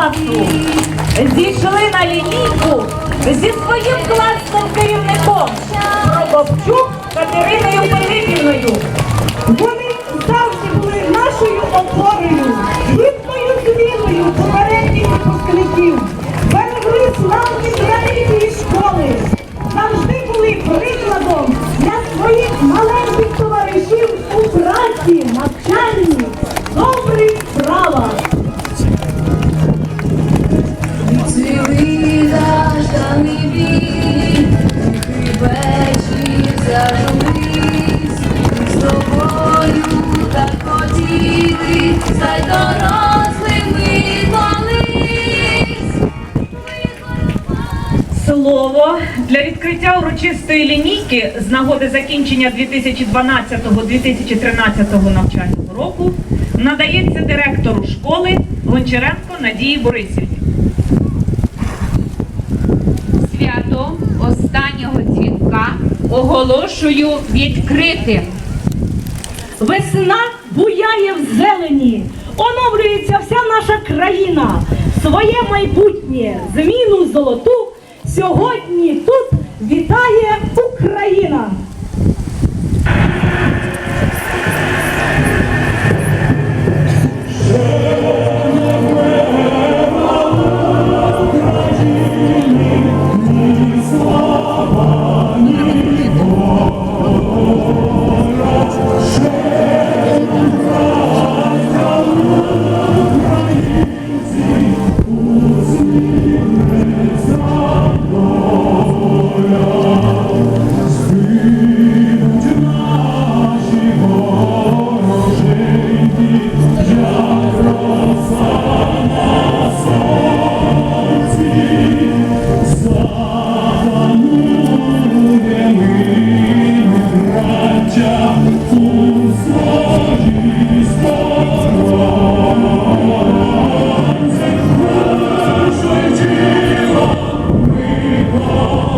класу зійшли на лінійку зі своїм класним керівником Прокопчук Катериною Филипівною. Вони хотіли, стать дорослими колись. Слово для відкриття урочистої лінійки з нагоди закінчення 2012-2013 навчального року надається директору школи Гончаренко Надії Борисівні. Свято останнього дзвінка оголошую відкритим. Весна буяє в зелені, оновлюється вся наша країна. Своє майбутнє, зміну золоту сьогодні тут вітає Україна. Oh.